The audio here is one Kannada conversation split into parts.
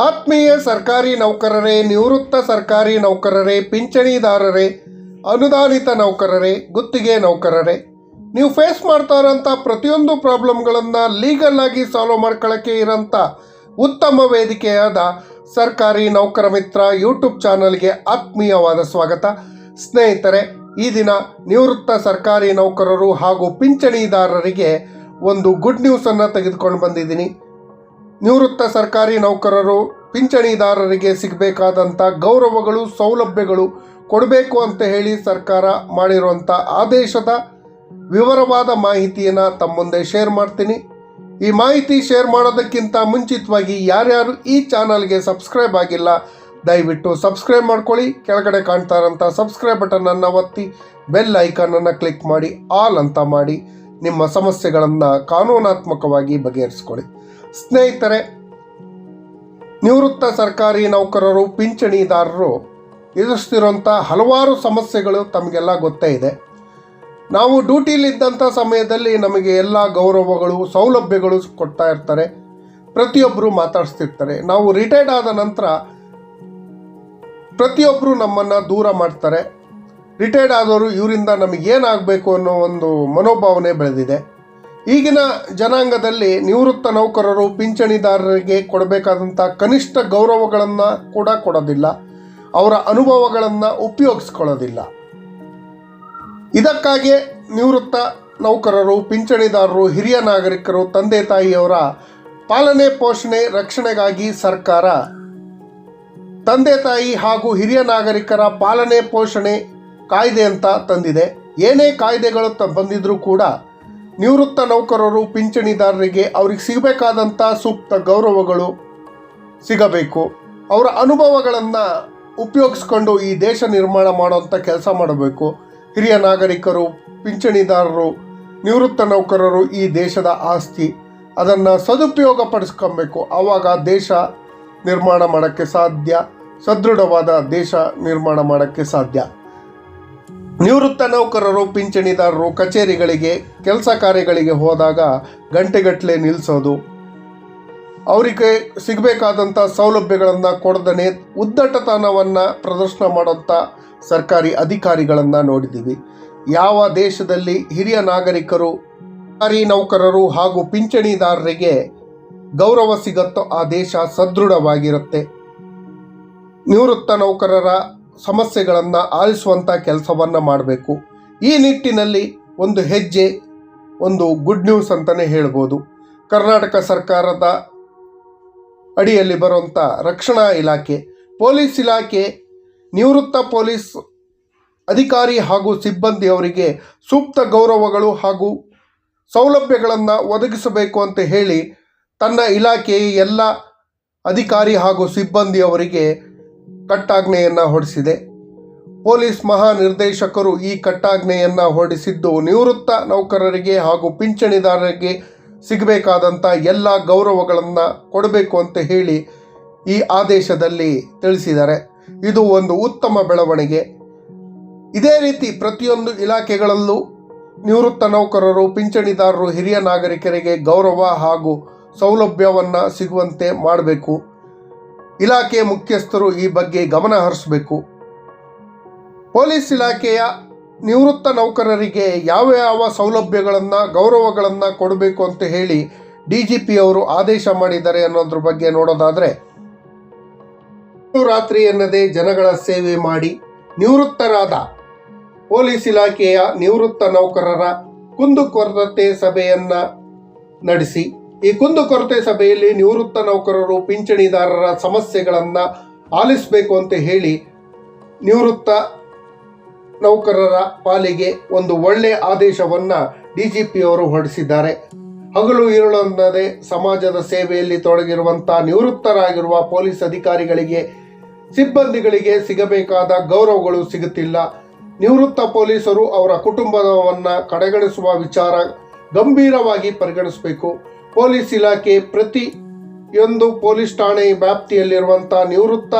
ಆತ್ಮೀಯ ಸರ್ಕಾರಿ ನೌಕರರೇ, ನಿವೃತ್ತ ಸರ್ಕಾರಿ ನೌಕರರೇ, ಪಿಂಚಣಿದಾರರೇ, ಅನುದಾನಿತ ನೌಕರರೇ, ಗುತ್ತಿಗೆ ನೌಕರರೇ. ನೀವು ಫೇಸ್ ಮಾಡ್ತಾ ಇರೋಂಥ ಪ್ರತಿಯೊಂದು ಪ್ರಾಬ್ಲಮ್ಗಳನ್ನು ಲೀಗಲ್ ಆಗಿ ಸಾಲ್ವ್ ಮಾಡ್ಕೊಳ್ಳೋಕ್ಕೆ ಇರೋಂಥ ಉತ್ತಮ ವೇದಿಕೆಯಾದ ಸರ್ಕಾರಿ ನೌಕರ ಮಿತ್ರ ಯೂಟ್ಯೂಬ್ ಚಾನಲ್ಗೆ ಆತ್ಮೀಯವಾದ ಸ್ವಾಗತ. ಸ್ನೇಹಿತರೆ, ಈ ದಿನ ನಿವೃತ್ತ ಸರ್ಕಾರಿ ನೌಕರರು ಹಾಗೂ ಪಿಂಚಣಿದಾರರಿಗೆ ಒಂದು ಗುಡ್ ನ್ಯೂಸನ್ನು ತೆಗೆದುಕೊಂಡು ಬಂದಿದ್ದೀನಿ. ನಿವೃತ್ತ ಸರ್ಕಾರಿ ನೌಕರರು, ಪಿಂಚಣಿದಾರರಿಗೆ ಸಿಗಬೇಕಾದಂಥ ಗೌರವಗಳು, ಸೌಲಭ್ಯಗಳು ಕೊಡಬೇಕು ಅಂತ ಹೇಳಿ ಸರ್ಕಾರ ಮಾಡಿರುವಂಥ ಆದೇಶದ ವಿವರವಾದ ಮಾಹಿತಿಯನ್ನು ತಮ್ಮ ಮುಂದೆ ಶೇರ್ ಮಾಡ್ತೀನಿ. ಈ ಮಾಹಿತಿ ಶೇರ್ ಮಾಡೋದಕ್ಕಿಂತ ಮುಂಚಿತವಾಗಿ ಯಾರ್ಯಾರು ಈ ಚಾನಲ್ಗೆ ಸಬ್ಸ್ಕ್ರೈಬ್ ಆಗಿಲ್ಲ, ದಯವಿಟ್ಟು ಸಬ್ಸ್ಕ್ರೈಬ್ ಮಾಡ್ಕೊಳ್ಳಿ. ಕೆಳಗಡೆ ಕಾಣ್ತಾ ಇರೋಂಥ ಸಬ್ಸ್ಕ್ರೈಬ್ ಬಟನನ್ನು ಒತ್ತಿ ಬೆಲ್ ಐಕಾನನ್ನು ಕ್ಲಿಕ್ ಮಾಡಿ ಆಲ್ ಅಂತ ಮಾಡಿ ನಿಮ್ಮ ಸಮಸ್ಯೆಗಳನ್ನು ಕಾನೂನಾತ್ಮಕವಾಗಿ ಬಗೆಹರಿಸ್ಕೊಳ್ಳಿ. ಸ್ನೇಹಿತರೆ, ನಿವೃತ್ತ ಸರ್ಕಾರಿ ನೌಕರರು, ಪಿಂಚಣಿದಾರರು ಎದುರಿಸ್ತಿರೋಂಥ ಹಲವಾರು ಸಮಸ್ಯೆಗಳು ತಮಗೆಲ್ಲ ಗೊತ್ತೇ ಇದೆ. ನಾವು ಡ್ಯೂಟಿಲಿದ್ದಂಥ ಸಮಯದಲ್ಲಿ ನಮಗೆ ಎಲ್ಲ ಗೌರವಗಳು, ಸೌಲಭ್ಯಗಳು ಕೊಡ್ತಾ ಇರ್ತಾರೆ. ಪ್ರತಿಯೊಬ್ಬರು ಮಾತಾಡಿಸ್ತಿರ್ತಾರೆ. ನಾವು ರಿಟೈರ್ಡ್ ಆದ ನಂತರ ಪ್ರತಿಯೊಬ್ಬರು ನಮ್ಮನ್ನು ದೂರ ಮಾಡ್ತಾರೆ. ರಿಟೈರ್ಡ್ ಆದವರು ಇವರಿಂದ ನಮಗೇನಾಗಬೇಕು ಅನ್ನೋ ಒಂದು ಮನೋಭಾವನೆ ಬೆಳೆದಿದೆ. ಈಗಿನ ಜನಾಂಗದಲ್ಲಿ ನಿವೃತ್ತ ನೌಕರರು ಪಿಂಚಣಿದಾರರಿಗೆ ಕೊಡಬೇಕಾದಂಥ ಕನಿಷ್ಠ ಗೌರವಗಳನ್ನು ಕೂಡ ಕೊಡೋದಿಲ್ಲ. ಅವರ ಅನುಭವಗಳನ್ನು ಉಪಯೋಗಿಸ್ಕೊಳ್ಳೋದಿಲ್ಲ. ಇದಕ್ಕಾಗಿ ನಿವೃತ್ತ ನೌಕರರು, ಪಿಂಚಣಿದಾರರು, ಹಿರಿಯ ನಾಗರಿಕರು, ತಂದೆ ತಾಯಿಯವರ ಪಾಲನೆ ಪೋಷಣೆ ರಕ್ಷಣೆಗಾಗಿ ಸರ್ಕಾರ, ತಂದೆ ತಾಯಿ ಹಾಗೂ ಹಿರಿಯ ನಾಗರಿಕರ ಪಾಲನೆ ಪೋಷಣೆ ಕಾಯ್ದೆ ಅಂತ ತಂದಿದೆ. ಏನೇ ಕಾಯ್ದೆಗಳು ತ, ಬಂದಿದ್ರೂ ಕೂಡ ನಿವೃತ್ತ ನೌಕರರು, ಪಿಂಚಣಿದಾರರಿಗೆ ಅವ್ರಿಗೆ ಸಿಗಬೇಕಾದಂಥ ಸೂಕ್ತ ಗೌರವಗಳು ಸಿಗಬೇಕು. ಅವರ ಅನುಭವಗಳನ್ನು ಉಪಯೋಗಿಸ್ಕೊಂಡು ಈ ದೇಶ ನಿರ್ಮಾಣ ಮಾಡುವಂಥ ಕೆಲಸ ಮಾಡಬೇಕು. ಹಿರಿಯ ನಾಗರಿಕರು, ಪಿಂಚಣಿದಾರರು, ನಿವೃತ್ತ ನೌಕರರು ಈ ದೇಶದ ಆಸ್ತಿ. ಅದನ್ನು ಸದುಪಯೋಗ ಪಡಿಸ್ಕೊಬೇಕು. ಆವಾಗ ದೇಶ ನಿರ್ಮಾಣ ಮಾಡೋಕ್ಕೆ ಸಾಧ್ಯ. ಸದೃಢವಾದ ದೇಶ ನಿರ್ಮಾಣ ಮಾಡೋಕ್ಕೆ ಸಾಧ್ಯ. ನಿವೃತ್ತ ನೌಕರರು, ಪಿಂಚಣಿದಾರರು ಕಚೇರಿಗಳಿಗೆ, ಕೆಲಸ ಕಾರ್ಯಗಳಿಗೆ ಹೋದಾಗ ಗಂಟೆಗಟ್ಟಲೆ ನಿಲ್ಲಿಸೋದು ಅವರಿಗೆ ಸಿಗಬೇಕಾದಂಥ ಸೌಲಭ್ಯಗಳನ್ನು ಕೊಡದನೆ ಉದ್ದಟತನವನ್ನು ಪ್ರದರ್ಶನ ಮಾಡುತ್ತಾ ಸರ್ಕಾರಿ ಅಧಿಕಾರಿಗಳನ್ನು ನೋಡಿದ್ದೀವಿ. ಯಾವ ದೇಶದಲ್ಲಿ ಹಿರಿಯ ನಾಗರಿಕರು, ಸರ್ಕಾರಿ ನೌಕರರು ಹಾಗೂ ಪಿಂಚಣಿದಾರರಿಗೆ ಗೌರವ ಸಿಗತ್ತೋ ಆ ದೇಶ ಸದೃಢವಾಗಿರುತ್ತೆ. ನಿವೃತ್ತ ನೌಕರರ ಸಮಸ್ಯೆಗಳನ್ನು ಆಲಿಸುವಂಥ ಕೆಲಸವನ್ನು ಮಾಡಬೇಕು. ಈ ನಿಟ್ಟಿನಲ್ಲಿ ಒಂದು ಹೆಜ್ಜೆ, ಒಂದು ಗುಡ್ ನ್ಯೂಸ್ ಅಂತಲೇ ಹೇಳ್ಬೋದು. ಕರ್ನಾಟಕ ಸರ್ಕಾರದ ಅಡಿಯಲ್ಲಿ ಬರುವಂಥ ರಕ್ಷಣಾ ಇಲಾಖೆ, ಪೊಲೀಸ್ ಇಲಾಖೆ, ನಿವೃತ್ತ ಪೊಲೀಸ್ ಅಧಿಕಾರಿ ಹಾಗೂ ಸಿಬ್ಬಂದಿಯವರಿಗೆ ಸೂಕ್ತ ಗೌರವಗಳು ಹಾಗೂ ಸೌಲಭ್ಯಗಳನ್ನು ಒದಗಿಸಬೇಕು ಅಂತ ಹೇಳಿ ತನ್ನ ಇಲಾಖೆಯ ಎಲ್ಲ ಅಧಿಕಾರಿ ಹಾಗೂ ಸಿಬ್ಬಂದಿಯವರಿಗೆ ಕಟ್ಟಾಜ್ಞೆಯನ್ನು ಹೊರಡಿಸಿದೆ ಪೊಲೀಸ್ ಮಹಾನಿರ್ದೇಶಕರು ಈ ಕಟ್ಟಾಜ್ಞೆಯನ್ನು ಹೊರಡಿಸಿದ್ದು ನಿವೃತ್ತ ನೌಕರರಿಗೆ ಹಾಗೂ ಪಿಂಚಣಿದಾರರಿಗೆ ಸಿಗಬೇಕಾದಂಥ ಎಲ್ಲ ಗೌರವಗಳನ್ನು ಕೊಡಬೇಕು ಅಂತ ಹೇಳಿ ಈ ಆದೇಶದಲ್ಲಿ ತಿಳಿಸಿದ್ದಾರೆ. ಇದು ಒಂದು ಉತ್ತಮ ಬೆಳವಣಿಗೆ. ಇದೇ ರೀತಿ ಪ್ರತಿಯೊಂದು ಇಲಾಖೆಗಳಲ್ಲೂ ನಿವೃತ್ತ ನೌಕರರು, ಪಿಂಚಣಿದಾರರು, ಹಿರಿಯ ನಾಗರಿಕರಿಗೆ ಗೌರವ ಹಾಗೂ ಸೌಲಭ್ಯವನ್ನು ಸಿಗುವಂತೆ ಮಾಡಬೇಕು. ಇಲಾಖೆ ಮುಖ್ಯಸ್ಥರು ಈ ಬಗ್ಗೆ ಗಮನ ಹರಿಸಬೇಕು. ಪೊಲೀಸ್ ಇಲಾಖೆಯ ನಿವೃತ್ತ ನೌಕರರಿಗೆ ಯಾವ ಯಾವ ಸೌಲಭ್ಯಗಳನ್ನು, ಗೌರವಗಳನ್ನು ಕೊಡಬೇಕು ಅಂತ ಹೇಳಿ ಡಿ ಜಿ ಪಿ ಅವರು ಆದೇಶ ಮಾಡಿದ್ದಾರೆ ಅನ್ನೋದ್ರ ಬಗ್ಗೆ ನೋಡೋದಾದರೆ, ರಾತ್ರಿ ಎನ್ನದೇ ಜನಗಳ ಸೇವೆ ಮಾಡಿ ನಿವೃತ್ತರಾದ ಪೊಲೀಸ್ ಇಲಾಖೆಯ ನಿವೃತ್ತ ನೌಕರರ ಕುಂದುಕೊರತೆ ಸಭೆಯನ್ನು ನಡೆಸಿ ಈ ಕುಂದುಕೊರತೆ ಸಭೆಯಲ್ಲಿ ನಿವೃತ್ತ ನೌಕರರು, ಪಿಂಚಣಿದಾರರ ಸಮಸ್ಯೆಗಳನ್ನು ಆಲಿಸಬೇಕು ಅಂತ ಹೇಳಿ ನಿವೃತ್ತ ನೌಕರರ ಪಾಲಿಗೆ ಒಂದು ಒಳ್ಳೆಯ ಆದೇಶವನ್ನು ಡಿ ಜಿ ಪಿ ಅವರು ಹೊರಡಿಸಿದ್ದಾರೆ. ಹಗಲು ಇರುಳೊಂದದೆ ಸಮಾಜದ ಸೇವೆಯಲ್ಲಿ ತೊಡಗಿರುವಂಥ ನಿವೃತ್ತರಾಗಿರುವ ಪೊಲೀಸ್ ಅಧಿಕಾರಿಗಳಿಗೆ, ಸಿಬ್ಬಂದಿಗಳಿಗೆ ಸಿಗಬೇಕಾದ ಗೌರವಗಳು ಸಿಗುತ್ತಿಲ್ಲ. ನಿವೃತ್ತ ಪೊಲೀಸರು ಅವರ ಕುಟುಂಬವನ್ನು ಕಡೆಗಣಿಸುವ ವಿಚಾರ ಗಂಭೀರವಾಗಿ ಪರಿಗಣಿಸಬೇಕು. ಪೊಲೀಸ್ ಇಲಾಖೆ ಪ್ರತಿ ಒಂದು ಪೊಲೀಸ್ ಠಾಣೆ ವ್ಯಾಪ್ತಿಯಲ್ಲಿರುವಂಥ ನಿವೃತ್ತ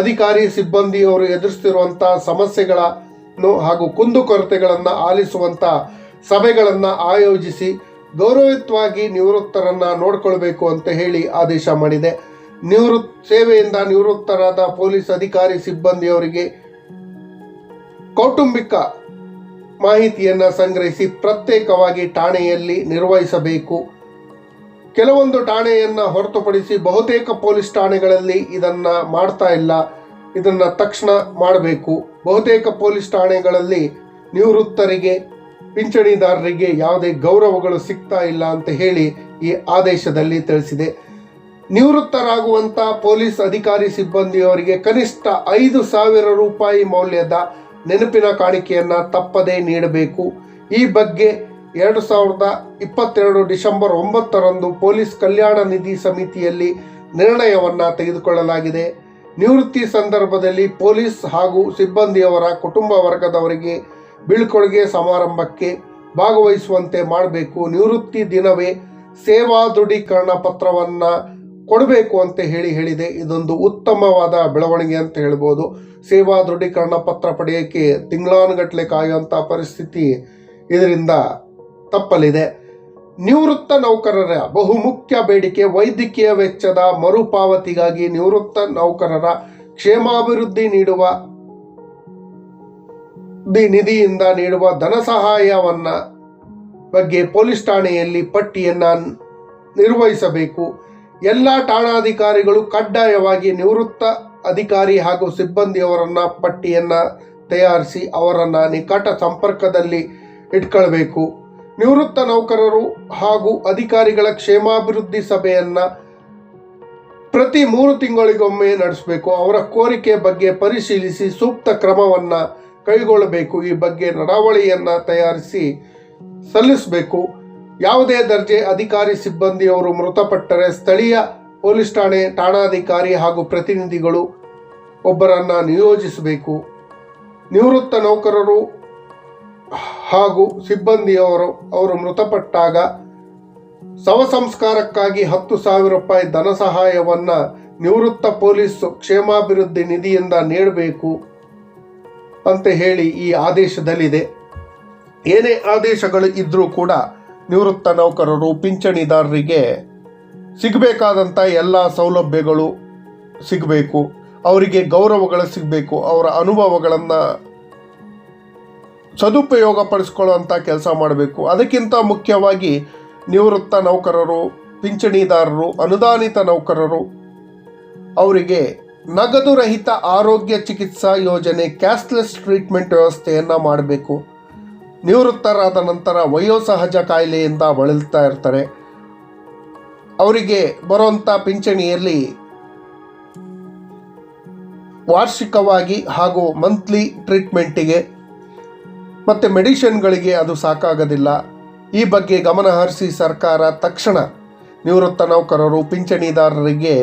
ಅಧಿಕಾರಿ ಸಿಬ್ಬಂದಿಯವರು ಎದುರಿಸ್ತಿರುವಂಥ ಸಮಸ್ಯೆಗಳನ್ನು ಹಾಗೂ ಕುಂದುಕೊರತೆಗಳನ್ನು ಆಲಿಸುವಂಥ ಸಭೆಗಳನ್ನು ಆಯೋಜಿಸಿ ಗೌರವಯುತವಾಗಿ ನಿವೃತ್ತರನ್ನು ನೋಡಿಕೊಳ್ಬೇಕು ಅಂತ ಹೇಳಿ ಆದೇಶ ಮಾಡಿದೆ. ನಿವೃತ್ ಸೇವೆಯಿಂದ ನಿವೃತ್ತರಾದ ಪೊಲೀಸ್ ಅಧಿಕಾರಿ ಸಿಬ್ಬಂದಿಯವರಿಗೆ ಕೌಟುಂಬಿಕ ಮಾಹಿತಿಯನ್ನು ಸಂಗ್ರಹಿಸಿ ಪ್ರತ್ಯೇಕವಾಗಿ ಠಾಣೆಯಲ್ಲಿ ನಿರ್ವಹಿಸಬೇಕು. ಕೆಲವೊಂದು ಠಾಣೆಯನ್ನು ಹೊರತುಪಡಿಸಿ ಬಹುತೇಕ ಪೊಲೀಸ್ ಠಾಣೆಗಳಲ್ಲಿ ಇದನ್ನು ಮಾಡ್ತಾ ಇಲ್ಲ. ಇದನ್ನು ತಕ್ಷಣ ಮಾಡಬೇಕು. ಬಹುತೇಕ ಪೊಲೀಸ್ ಠಾಣೆಗಳಲ್ಲಿ ನಿವೃತ್ತರಿಗೆ, ಪಿಂಚಣಿದಾರರಿಗೆ ಯಾವುದೇ ಗೌರವಗಳು ಸಿಗ್ತಾ ಇಲ್ಲ ಅಂತ ಹೇಳಿ ಈ ಆದೇಶದಲ್ಲಿ ತಿಳಿಸಿದೆ. ನಿವೃತ್ತರಾಗುವಂಥ ಪೊಲೀಸ್ ಅಧಿಕಾರಿ ಸಿಬ್ಬಂದಿಯವರಿಗೆ ಕನಿಷ್ಠ ಐದು ಸಾವಿರ ರೂಪಾಯಿ ಮೌಲ್ಯದ ನೆನಪಿನ ಕಾಣಿಕೆಯನ್ನು ತಪ್ಪದೇ ನೀಡಬೇಕು. ಈ ಬಗ್ಗೆ ಎರಡು ಸಾವಿರದ ಇಪ್ಪತ್ತೆರಡು ಡಿಸೆಂಬರ್ ಒಂಬತ್ತರಂದು ಪೊಲೀಸ್ ಕಲ್ಯಾಣ ನಿಧಿ ಸಮಿತಿಯಲ್ಲಿ ನಿರ್ಣಯವನ್ನು ತೆಗೆದುಕೊಳ್ಳಲಾಗಿದೆ. ನಿವೃತ್ತಿ ಸಂದರ್ಭದಲ್ಲಿ ಪೊಲೀಸ್ ಹಾಗೂ ಸಿಬ್ಬಂದಿಯವರ ಕುಟುಂಬ ವರ್ಗದವರಿಗೆ ಬೀಳ್ಕೊಡುಗೆ ಸಮಾರಂಭಕ್ಕೆ ಭಾಗವಹಿಸುವಂತೆ ಮಾಡಬೇಕು. ನಿವೃತ್ತಿ ದಿನವೇ ಸೇವಾ ದೃಢೀಕರಣ ಪತ್ರವನ್ನು ಕೊಡಬೇಕು ಅಂತ ಹೇಳಿ ಹೇಳಿದೆ. ಇದೊಂದು ಉತ್ತಮವಾದ ಬೆಳವಣಿಗೆ ಅಂತ ಹೇಳ್ಬೋದು. ಸೇವಾ ದೃಢೀಕರಣ ಪತ್ರ ಪಡೆಯೋಕ್ಕೆ ತಿಂಗಳಾನುಗಟ್ಟಲೆ ಕಾಯುವಂಥ ಪರಿಸ್ಥಿತಿ ಇದರಿಂದ ತಪ್ಪಲಿದೆ. ನಿವೃತ್ತ ನೌಕರರ ಬಹುಮುಖ್ಯ ಬೇಡಿಕೆ ವೈದ್ಯಕೀಯ ವೆಚ್ಚದ ಮರುಪಾವತಿಗಾಗಿ ನಿವೃತ್ತ ನೌಕರರ ಕ್ಷೇಮಾಭಿವೃದ್ಧಿ ನೀಡುವ ನಿಧಿಯಿಂದ ನೀಡುವ ಧನ ಸಹಾಯವನ್ನ ಬಗ್ಗೆ ಪೊಲೀಸ್ ಠಾಣೆಯಲ್ಲಿ ಪಟ್ಟಿಯನ್ನು ನಿರ್ವಹಿಸಬೇಕು. ಎಲ್ಲ ಠಾಣಾಧಿಕಾರಿಗಳು ಕಡ್ಡಾಯವಾಗಿ ನಿವೃತ್ತ ಅಧಿಕಾರಿ ಹಾಗೂ ಸಿಬ್ಬಂದಿಯವರನ್ನ ಪಟ್ಟಿಯನ್ನು ತಯಾರಿಸಿ ಅವರನ್ನು ನಿಕಟ ಸಂಪರ್ಕದಲ್ಲಿ ಇಟ್ಕೊಳ್ಬೇಕು. ನಿವೃತ್ತ ನೌಕರರು ಹಾಗೂ ಅಧಿಕಾರಿಗಳ ಕ್ಷೇಮಾಭಿವೃದ್ಧಿ ಸಭೆಯನ್ನು ಪ್ರತಿ ಮೂರು ತಿಂಗಳಿಗೊಮ್ಮೆ ನಡೆಸಬೇಕು. ಅವರ ಕೋರಿಕೆ ಬಗ್ಗೆ ಪರಿಶೀಲಿಸಿ ಸೂಕ್ತ ಕ್ರಮವನ್ನು ಕೈಗೊಳ್ಳಬೇಕು. ಈ ಬಗ್ಗೆ ನಡಾವಳಿಯನ್ನು ತಯಾರಿಸಿ ಸಲ್ಲಿಸಬೇಕು. ಯಾವುದೇ ದರ್ಜೆ ಅಧಿಕಾರಿ ಸಿಬ್ಬಂದಿಯವರು ಮೃತಪಟ್ಟರೆ ಸ್ಥಳೀಯ ಪೊಲೀಸ್ ಠಾಣೆ ಠಾಣಾಧಿಕಾರಿ ಹಾಗೂ ಪ್ರತಿನಿಧಿಗಳು ಒಬ್ಬರನ್ನು ನಿಯೋಜಿಸಬೇಕು. ನಿವೃತ್ತ ನೌಕರರು ಹಾಗೂ ಸಿಬ್ಬಂದಿಯವರು ಅವರು ಮೃತಪಟ್ಟಾಗ ಶವ ಸಂಸ್ಕಾರಕ್ಕಾಗಿ ಹತ್ತು ಸಾವಿರ ರೂಪಾಯಿ ಧನ ಸಹಾಯವನ್ನು ನಿವೃತ್ತ ಪೊಲೀಸ್ ಕ್ಷೇಮಾಭಿವೃದ್ಧಿ ನಿಧಿಯಿಂದ ನೀಡಬೇಕು ಅಂತ ಹೇಳಿ ಈ ಆದೇಶದಲ್ಲಿದೆ. ಏನೇ ಆದೇಶಗಳು ಇದ್ದರೂ ಕೂಡ ನಿವೃತ್ತ ನೌಕರರು, ಪಿಂಚಣಿದಾರರಿಗೆ ಸಿಗಬೇಕಾದಂಥ ಎಲ್ಲ ಸೌಲಭ್ಯಗಳು ಸಿಗಬೇಕು. ಅವರಿಗೆ ಗೌರವಗಳು ಸಿಗಬೇಕು. ಅವರ ಅನುಭವಗಳನ್ನು ಸದುಪಯೋಗ ಪಡಿಸ್ಕೊಳ್ಳುವಂಥ ಕೆಲಸ ಮಾಡಬೇಕು. ಅದಕ್ಕಿಂತ ಮುಖ್ಯವಾಗಿ ನಿವೃತ್ತ ನೌಕರರು, ಪಿಂಚಣಿದಾರರು, ಅನುದಾನಿತ ನೌಕರರು, ಅವರಿಗೆ ನಗದು ರಹಿತ ಆರೋಗ್ಯ ಚಿಕಿತ್ಸಾ ಯೋಜನೆ, ಕ್ಯಾಶ್ಲೆಸ್ ಟ್ರೀಟ್ಮೆಂಟ್ ವ್ಯವಸ್ಥೆಯನ್ನು ಮಾಡಬೇಕು. ನಿವೃತ್ತರಾದ ನಂತರ ವಯೋಸಹಜ ಕಾಯಿಲೆಯಿಂದ ಬಳಲ್ತಾ ಇರ್ತಾರೆ. ಅವರಿಗೆ ಬರುವಂಥ ಪಿಂಚಣಿಯಲ್ಲಿ ವಾರ್ಷಿಕವಾಗಿ ಹಾಗೂ ಮಂತ್ಲಿ ಟ್ರೀಟ್ಮೆಂಟಿಗೆ ಮತ್ತು ಮೆಡಿಷನ್ಗಳಿಗೆ ಅದು ಸಾಕಾಗೋದಿಲ್ಲ. ಈ ಬಗ್ಗೆ ಗಮನ ಹರಿಸಿ ಸರ್ಕಾರ ತಕ್ಷಣ ನಿವೃತ್ತ ನೌಕರರು, ಪಿಂಚಣಿದಾರರಿಗೆ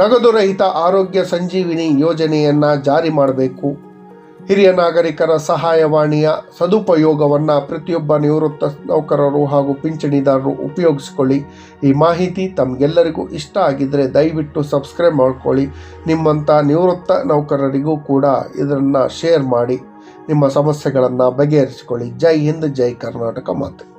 ನಗದು ರಹಿತ ಆರೋಗ್ಯ ಸಂಜೀವಿನಿ ಯೋಜನೆಯನ್ನು ಜಾರಿ ಮಾಡಬೇಕು. ಹಿರಿಯ ನಾಗರಿಕರ ಸಹಾಯವಾಣಿಯ ಸದುಪಯೋಗವನ್ನು ಪ್ರತಿಯೊಬ್ಬ ನಿವೃತ್ತ ನೌಕರರು ಹಾಗೂ ಪಿಂಚಣಿದಾರರು ಉಪಯೋಗಿಸ್ಕೊಳ್ಳಿ. ಈ ಮಾಹಿತಿ ತಮಗೆಲ್ಲರಿಗೂ ಇಷ್ಟ ಆಗಿದ್ದರೆ ದಯವಿಟ್ಟು ಸಬ್ಸ್ಕ್ರೈಬ್ ಮಾಡ್ಕೊಳ್ಳಿ. ನಿಮ್ಮಂಥ ನಿವೃತ್ತ ನೌಕರರಿಗೂ ಕೂಡ ಇದನ್ನು ಶೇರ್ ಮಾಡಿ. ನಿಮ್ಮ ಸಮಸ್ಯೆಗಳನ್ನು ಬಗೆಹರಿಸಿಕೊಳ್ಳಿ. ಜೈ ಹಿಂದ್ ಜೈ ಕರ್ನಾಟಕ ಮಾತು.